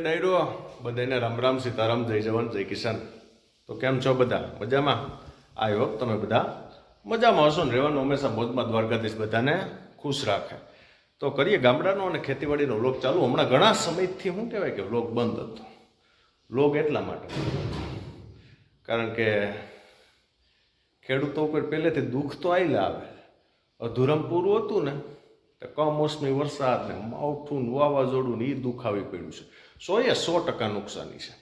ડાયરો બધાને રામ રામ, સીતારામ, જય જવાન, જય કિસાન. તો કેમ છો બધા? મજામાં? આઈ હોપ તમે બધા મજામાં હશો ને? રહેવાનું હંમેશા મોજમાં દ્વારકાધીશ બધાને ખુશ રાખે. તો કરીએ ગામડાનો અને ખેતીવાડીનો વ્લોગ ચાલુ. હમણાં ઘણા સમયથી શું કહેવાય કે વ્લોગ બંધ હતો. વ્લોગ એટલા માટે. કારણ કે ખેડૂતો ઉપર પહેલેથી દુઃખ તો આવેલા આવે. અધૂરમ પૂરું હતું ને, તો કમોસમી વરસાદ ને માવઠું વાવાઝોડું ને એ દુઃખ આવી પડ્યું છે. સો એ સો ટકા નુકસાની છે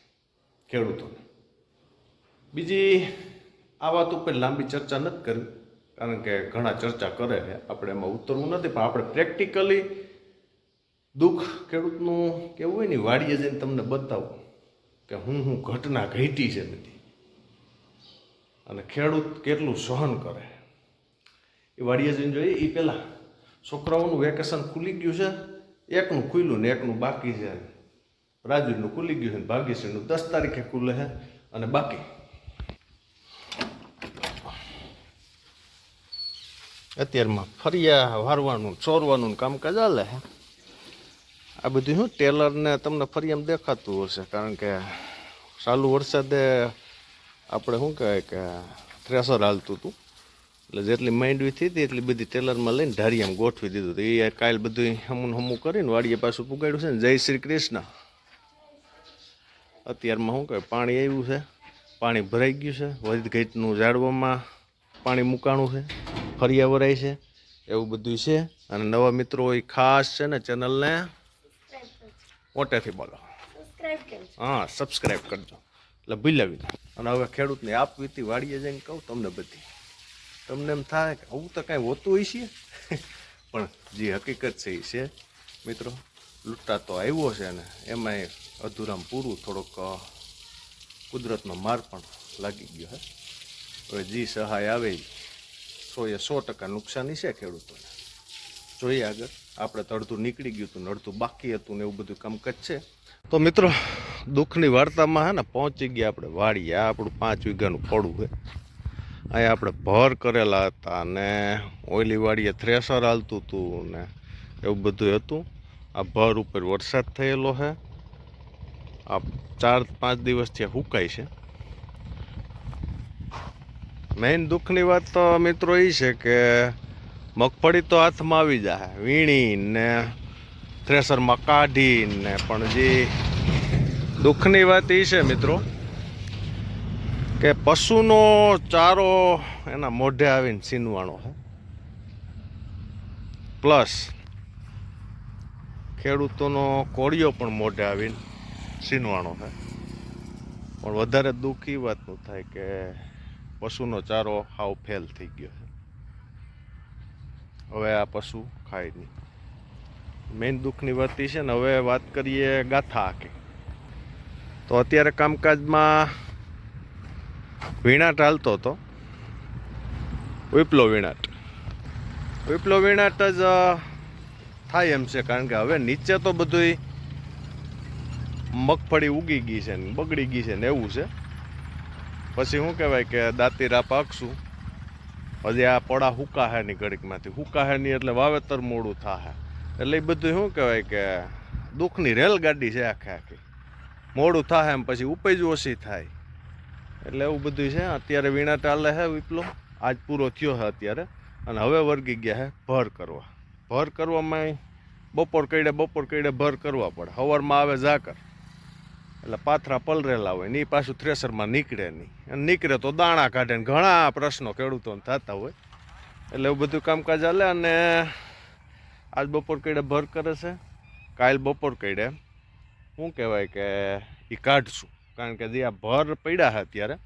ખેડૂતોને. બીજી આ વાત ઉપર લાંબી ચર્ચા નથી કરવી કારણ કે ઘણા ચર્ચા કરે છે. આપણે એમાં ઉતરવું નથી, પણ આપણે પ્રેક્ટિકલી દુઃખ ખેડૂતનું કેવું હોય ને વાડીએ જઈને તમને બતાવું કે હું હું ઘટના ઘટી છે બધી. અને ખેડૂત કેટલું સહન કરે. એ વાડીએ જઈને જોઈએ એ પહેલાં છોકરાઓનું વેકેશન ખુલી ગયું છે, એકનું ખુલ્યું ને એકનું બાકી છે. રાજુનું ખુલી ગયું છે ભાગ્યશ્રીનું દસ તારીખે ખુલે છે અને બાકી. અત્યારમાં ફરિયા વારવાનું, ચોરવાનું કામકાજ ચાલે છે. આ બધું શું, ટેલરને તમને ફરિયામાં દેખાતું હશે, કારણ કે ચાલુ વરસાદે આપણે શું કહેવાય કે થ્રેસર હાલતું હતું. એટલે જેટલી માંડવી થઈ હતી, એટલી બધી ટેલરમાં લઈને ઢારિયામાં ગોઠવી દીધું હતું. એ કાલ બધું હમું હમું કરીને વાડીએ પાછું પુગાડ્યું છે ને. જય શ્રી કૃષ્ણ. અત્યારમાં શું કહેવાય પાણી આવ્યું છે પાણી ભરાઈ ગયું છે વૈદઘાટનું ઝાડવામાં પાણી મુકાણું છે ફરિયા વરાય છે એવું બધું છે. અને નવા મિત્રો એ ખાસ છે ને ચેનલને મોટેથી બોલો. હા સબસ્ક્રાઈબ કરજો. એટલે ભૂલાવી અને હવે ખેડૂતને આપવી હતી વાડીએ જઈને કહું તમને બધી. તમને એમ થાય કે આવું તો કાંઈ હોતું હોય છે પણ જે હકીકત છે એ છે. મિત્રો લૂંટા તો આવ્યો છે ને, એમાંય અધૂરામ પૂરું થોડોક કુદરતનો માર પણ લાગી ગયો, હે. હવે જે સહાય આવે સો એ સો ટકા નુકસાની છે ખેડૂતોને. જોઈએ આગળ. આપણે તો અડધું નીકળી ગયું હતું અડધું બાકી હતું ને એવું બધું કામકાજ છે. તો મિત્રો, દુઃખની વાર્તામાં, હે ને, પહોંચી ગયા આપણે વાડીએ. આપણું પાંચ વીઘાનું પડું છે. અહીંયા આપણે ભર કરેલા હતા ને ઓઈલી વાડીએ થ્રેસર હાલતું હતું ને, એવું બધું હતું. આ ભર ઉપર વરસાદ થયેલો છે આ ચાર પાંચ દિવસથી હુકાય છે. મેઇન દુઃખની વાત તો મિત્રો એ છે કે મગફળી તો હાથમાં આવી જાય વીણીને થ્રેસરમાં કાઢીને પણ જે દુઃખની વાત એ છે મિત્રો કે પશુનો ચારો એના મોઢે આવીને સીનવાણો છે પ્લસ ખેડૂતોનો કોળિયો પણ મોઢે આવીને સીનવાણો છે. પણ વધારે દુઃખ એ વાતનું થાય કે પશુનો ચારો હાવ ફેલ થઈ ગયો છે. હવે આ પશુ ખાય નહીં. મેઇન દુઃખની વાત એ છે ને, હવે વાત કરીએ ગાથા આખી તો અત્યારે કામકાજમાં વીણાટ હાલતો હતો. વિપ્લો વીણાટ. વિપ્લો વીણાટ જ થાય એમ છે, કારણ કે હવે નીચે તો બધુંય મગફળી ઉગી ગઈ છે ને, બગડી ગઈ છે ને એવું છે. પછી શું કહેવાય કે દાંતીરા પાકશું. પછી આ પડા હુકાહે ની ઘડીકમાંથી. હુકાહે ની એટલે વાવેતર મોડું થાય એટલે એ બધું શું કહેવાય કે દુઃખની રેલગાડી છે આખે આખી. મોડું થાય એમ પછી ઉપજ ઓછી થાય. એટલે એવું બધું છે. અત્યારે વીણા ચાલે છે વિપલો. આજ પૂરો થયો છે અત્યારે. અને હવે વર્ગી ગયા છે ભર કરવા. ભર કરવામાં બપોર કઈડે બપોર કઈડે ભર કરવા પડે. હવારમાં આવે ઝાકર. એટલે પાથરા પલરેલા હોય ને એ પાછું થ્રેસરમાં નીકળે નહીં. અને નીકળે તો દાણા કાઢે ને ઘણા પ્રશ્નો ખેડૂતોને થતા હોય. એટલે એવું બધું કામકાજ હાલે અને આજ બપોર કઈડે ભર કરે છે. કાલ બપોર કઈડે શું કહેવાય કે એ કાઢશું. કારણ કે જે આ ભર પડ્યા છે અત્યારે,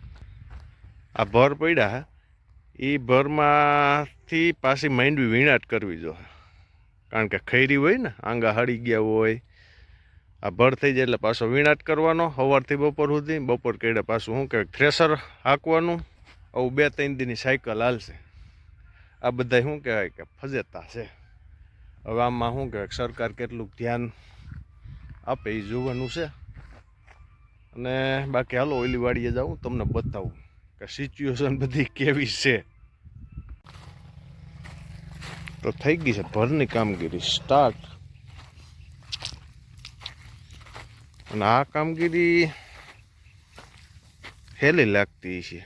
આ ભર પડ્યા છે એ ભરમાંથી પાછી માંડવી વીણાટ કરવી જોઈએ. કારણ કે ખૈરી હોય ને, આંગા હળી ગયા હોય. આ ભર થઈ જાય એટલે પાછો વીણાટ કરવાનો. સવારથી બપોર સુધી. બપોર કઈડે પાછું શું કહેવાય, થ્રેસર હાંકવાનું. આવું બે ત્રણ દિનની સાયકલ હાલશે. આ બધા શું કહેવાય કે ફજેતા છે. હવે આમાં શું કહેવાય, સરકાર કેટલું ધ્યાન આપે એ જોવાનું છે. અને બાકી હાલો, ઓલી વાડીએ જાઉં, તમને બતાવું કે સિચ્યુએશન બધી કેવી છે. તો થઈ ગઈ છે ભરની કામગીરી. સ્ટાર્ટ અને આ કામગીરી હેલી લાગતી છે.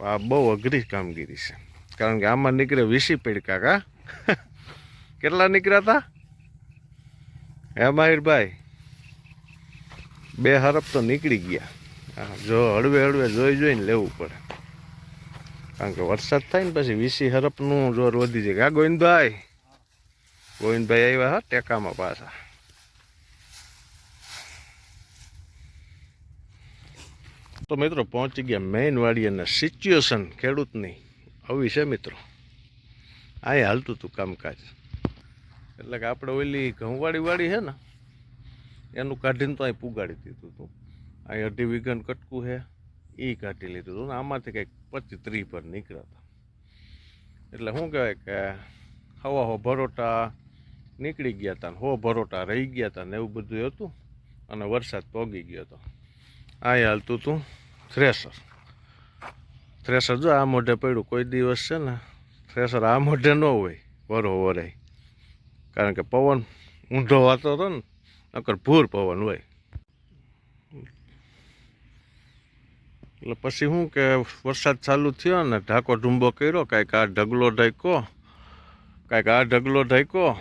આ બહુ અઘરી કામગીરી છે. કારણ કે આમાં નીકળે વીસી પેડકા કા? કેટલા નીકળ્યા હતા હે માહિરભાઈ? બે હરફ તો નીકળી ગયા. જો હળવે હળવે જોઈ જોઈને લેવું પડે. કારણ કે વરસાદ થાય ને પછી વીસી હરફનું જોર વધી જાય. હા ગોવિંદભાઈ. ગોવિંદભાઈ આવ્યા હા ટેકામાં પાછા. તો મિત્રો પહોંચી ગયા મેઇન વાડી અને સિચ્યુએશન ખેડૂતની. આવી છે મિત્રો. અહીં હાલતું હતું કામકાજ. એટલે કે આપણે ઓલી ઘઉંવાળી વાડી છે ને, એનું કાઢીને તો અહીં પુગાડી દીધું હતું અહીં અઢી વીઘન કટકું છે એ કાઢી લીધું હતું ને આમાંથી કંઈક પચીસ ત્રીસ પર નીકળ્યા હતા એટલે શું કહેવાય કે હવા હો ભરોટા નીકળી ગયા હતા હો ભરોટા રહી ગયા હતા ને એવું બધું હતું અને વરસાદ પોગી ગયો હતો આ હાલતું હતું થ્રેસર. થ્રેસર જો આ મોઢે પડ્યું, કોઈ દિવસ છે ને થ્રેસર આ મોઢે ન હોય વરો વરાય કારણ કે પવન ઊંધો વાતો હતો ને, નકર ભૂર પવન હોય. એટલે પછી શું કે વરસાદ ચાલુ થયો ને ઢાંકો ઢૂંબો કર્યો, કાંઈક આ ઢગલો ઢાંક્યો કાંઈક આ ઢગલો ઢાંક્યો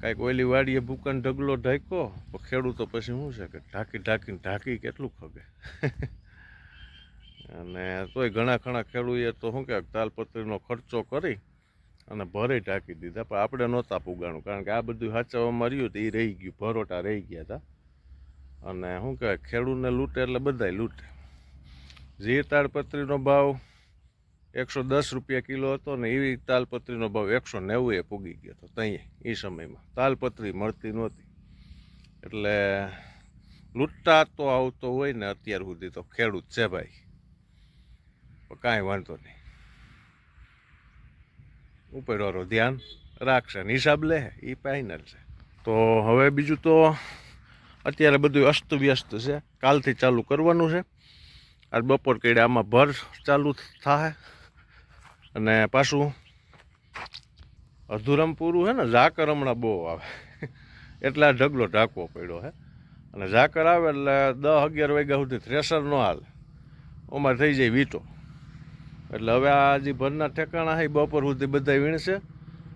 કાંઈક ઓલી વાડીએ ભૂકન ઢગલો ઢાંક્યો તો ખેડૂતો પછી શું છે કે ઢાંકી ઢાંકીને ઢાંકી કેટલું ખગે. અને તોય ઘણા ઘણા ખેડૂએ તો શું કે તાલપત્રીનો ખર્ચો કરી અને ભરે ઢાંકી દીધા. પણ આપણે નહોતા પુગાણું, કારણ કે આ બધું સાચવવામાં રહ્યું તો એ રહી ગયું, ભરોટા રહી ગયા હતા. અને શું કહેવાય ખેડૂતને લૂંટે એટલે બધાય લૂંટે. જે તાડપત્રીનો ભાવ એકસો દસ રૂપિયા કિલો હતો ને એવી તાલપત્રીનો ભાવ એકસો નેવું એ પૂગી ગયો હતો ત્યાં એ સમયમાં. તાલપત્રી મળતી નહોતી. એટલે લૂંટતા તો આવતો હોય ને અત્યાર સુધી તો ખેડૂત છે ભાઈ. કાંઈ વાંધો નહીં. ઉપરવાળો ધ્યાન રાખશે ને હિસાબ લે એ ફાઇનલ છે. તો હવે બીજું તો અત્યારે બધું અસ્ત વ્યસ્ત છે. કાલથી ચાલુ કરવાનું છે. આજ બપોર કડે આમાં ભર ચાલુ થાય. અને પાછું અધૂરમ પૂરું છે ને, ઝાકર હમણાં બહુ આવે. એટલે ઢગલો ઢાંકવો પડ્યો હે. અને ઝાકર આવે એટલે દસ અગિયાર વાગ્યા સુધી થ્રેસર ન હાલે. ઓમાં થઈ જાય વીટો. એટલે હવે આ જે ભરના ઠેકાણા એ બપોર સુધી બધા વીણશે.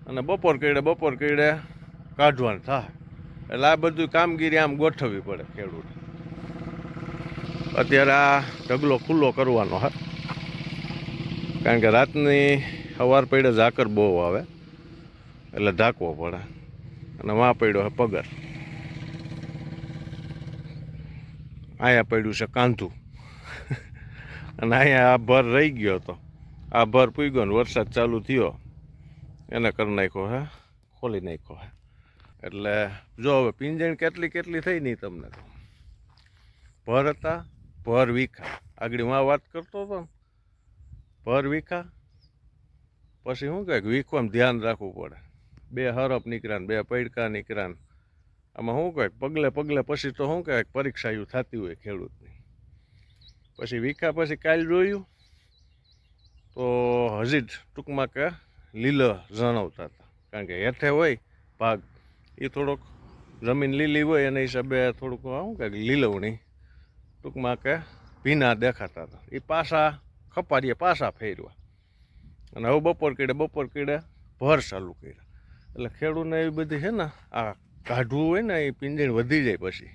અને બપોર કઈડે બપોર કઈડે કાઢવાનું થાય. એટલે આ બધું કામગીરી આમ ગોઠવવી પડે ખેડૂત. અત્યારે આ ઢગલો ખુલ્લો કરવાનો હા. કારણ કે રાતની સવાર પડે ઝાકર બહુ આવે. એટલે ઢાંકવો પડે. અને વાં પડ્યો છે પગર. અહીંયા પડ્યું છે કાંધું. અને અહીંયા આ ભર રહી ગયો હતો આ ભર પૂગ્યો ને વરસાદ ચાલુ થયો. એને કરી નાખ્યો હે. ખોલી નાખ્યો હે. એટલે જો હવે પિંજણ કેટલી કેટલી થઈ નહીં તમને તો. ભર હતા. ભર વીખા. આગળ હું વાત કરતો હતો ને, ભર વીખા. પછી શું કહે વીખવામાં ધ્યાન રાખવું પડે. બે હરફ નીકળ્યા બે પૈડકા નીકળ્યા આમાં શું કહે, પગલે પગલે પછી તો શું કહે પરીક્ષાયું થતી હોય ખેડૂતની. પછી વીખા પછી કાલ જોયું, તો હજી જ ટૂંકમાં કે લીલો જણાવતા હતા. કારણ કે હેઠે હોય ભાગ. એ થોડોક જમીન લીલી હોય એના હિસાબે થોડુંક શું કે લીલવણી. ટૂંકમાં કે ભીના દેખાતા હતા. એ પાછા ખપારીએ પાછા ફેરવા. અને હવે બપોર કીડે બપોર કીડે ભર ચાલુ કર્યા. એટલે ખેડૂતને એવી બધી છે ને, આ કાઢવું હોય ને એ પિંજણ વધી જાય પછી.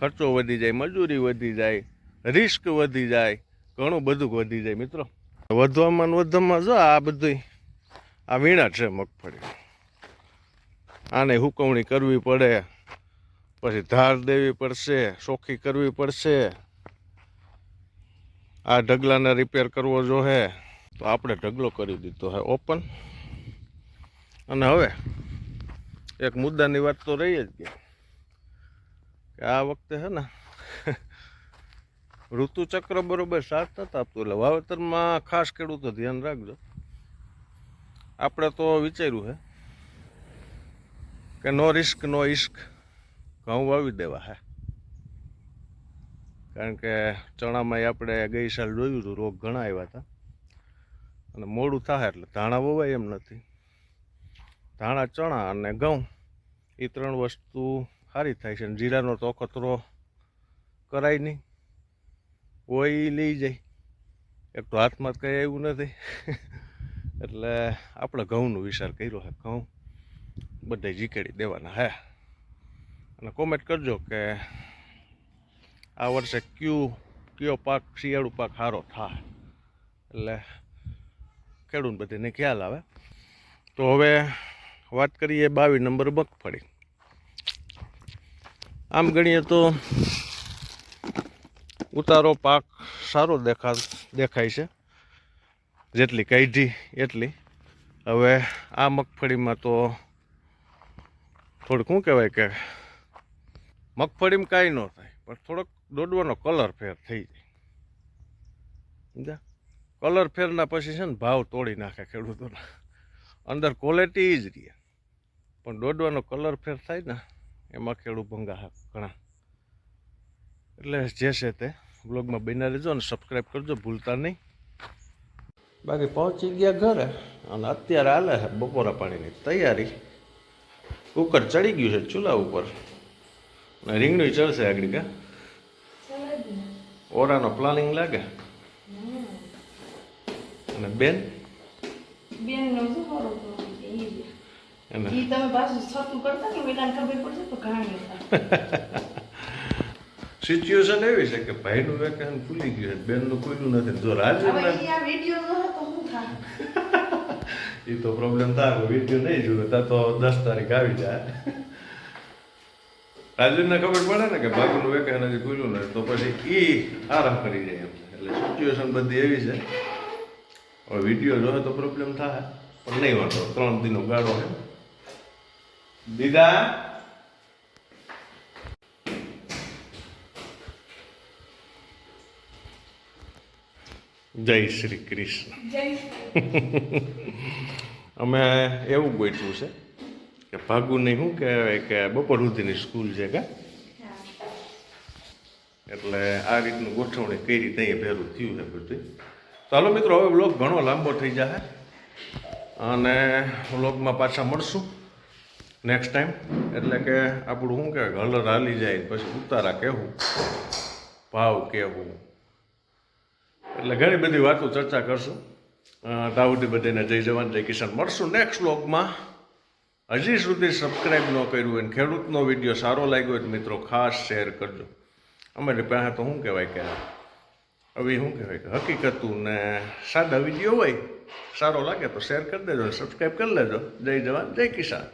ખર્ચો વધી જાય, મજૂરી વધી જાય, રિસ્ક વધી જાય, ઘણું બધું વધી જાય. મિત્રો, વધવામાં વધવામાં જો આ બધું આ વીણા છે મગફળી. આને હુકવણી કરવી પડે. પછી ધાર દેવી પડશે, ચોખ્ખી કરવી પડશે. આ ઢગલાને રિપેર કરવો જોહે તો આપણે ઢગલો કરી દીધો હે ઓપન અને હવે એક મુદ્દાની વાત તો રહી જ ગઈ, કે આ વખતે છે ને, ઋતુચક્ર બરોબર સાથ નથી આપતું, એટલે વાવેતરમાં ખાસ ખેડૂતો ધ્યાન રાખજો. આપણે તો વિચાર્યું છે કે નો રિસ્ક નો ઇશ્ક ઘઉં વાવી દેવા હે. કારણ કે ચણામાં આપણે ગઈ સાલ જોયું હતું, રોગ ઘણા આવ્યા હતા. અને મોડું થાય એટલે ધાણા વવાય એમ નથી. ધાણા, ચણા અને ઘઉં એ ત્રણ વસ્તુ સારી થાય છે. અને જીરાનો તો કચરો કરાય નહીં. હોય લઈ જાય. એક તો હાથમાં કંઈ આવ્યું નથી. એટલે આપણે ઘઉંનો વિચાર કર્યો છે ઘઉં બધે જીકેડી દેવાના હે. અને કોમેન્ટ કરજો કે આ વર્ષે કયું, કયો પાક, શિયાળુ પાક સારો થાય. એટલે ખેડૂત બધીને ખ્યાલ આવે. તો હવે વાત કરીએ બાવીસ નંબર મગફળી. આમ ગણીએ તો ઉતારો પાક સારો દેખા, દેખાય છે. જેટલી કાઢી, એટલી. હવે આ મગફળીમાં તો થોડુંક શું કહેવાય કે મગફળીમાં કાંઈ ન થાય, પણ થોડોક દોડવાનો કલર ફેર થઈ જાય. સમજ્યા? કલર ફેરના પછી છે ને ભાવ તોડી નાખે ખેડૂતોના. અંદર ક્વોલિટી જ રહે. પણ દોડવાનો કલર ફેર થાય ને, એમાં ખેડૂત ભંગા ઘણા. એટલે જે છે તે બ્લોગમાં બન્યા રહેજો અને સબસ્ક્રાઈબ કરજો, ભૂલતા નહીં. બાકી પહોંચી ગયા ઘરે અને અત્યારે હાલે બપોરા પાણીની તૈયારી. કુકર ચડી ગયું છે ચૂલા ઉપર. રીંગણું ચડશે આગળ કા ઓરાનો પ્લાનિંગ લાગે અને બેન. સિચ્યુએશન એવી છે કે ભાઈનું વેકેશન ભૂલી ગયું છે બેનનું કોઈનું નથી જો થાય? એ તો પ્રોબ્લેમ થાય વીડિયો નહીં જોયો ત્યાં તો દસ તારીખ આવી જાય રાજવીરને ખબર પડે ને કે ભાગનું વેકેશન નથી ખુલ્યું નથી તો પછી એ આરામ કરી જાય એમ. એટલે સિચ્યુએશન બધી એવી છે. હવે વીડિયો જોવે તો પ્રોબ્લેમ થાય. પણ નહીં વાંધો ત્રણ દિનનો ગાળો છે. દીદા? જય શ્રી કૃષ્ણ. અમે એવું ગોઠવું છે. કે ભાગુની શું કહેવાય કે બપોર સુધીની સ્કૂલ છે કે? એટલે આ રીતનું ગોઠવણી કઈ રીતે અહીંયા ભેરું થયું છે બધું. ચાલો મિત્રો, હવે બ્લોગ ઘણો લાંબો થઈ જશે અને બ્લોગમાં પાછા મળશું નેક્સ્ટ ટાઈમ એટલે કે આપણું શું કહેવાય હલર હાલી જાય પછી ઉતારા કહેવું, ભાવ કહેવું. એટલે ઘણી બધી વાતો ચર્ચા કરશું. દાઉદી બધાને જય જવાન, જય કિસાન. મળશું નેક્સ્ટ વ્લોગમાં હજી સુધી સબસ્ક્રાઈબ ન કર્યું હોય ને ખેડૂતનો વીડિયો સારો લાગ્યો હોય મિત્રો ખાસ શેર કરજો. અમારી પાસે તો શું કહેવાય કે હવે શું કહેવાય કે હકીકતું ને સાદા વીડિયો હોય, સારો લાગે તો શેર કરી દેજો સબસ્ક્રાઈબ કરી લેજો. જય જવાન, જય કિસાન.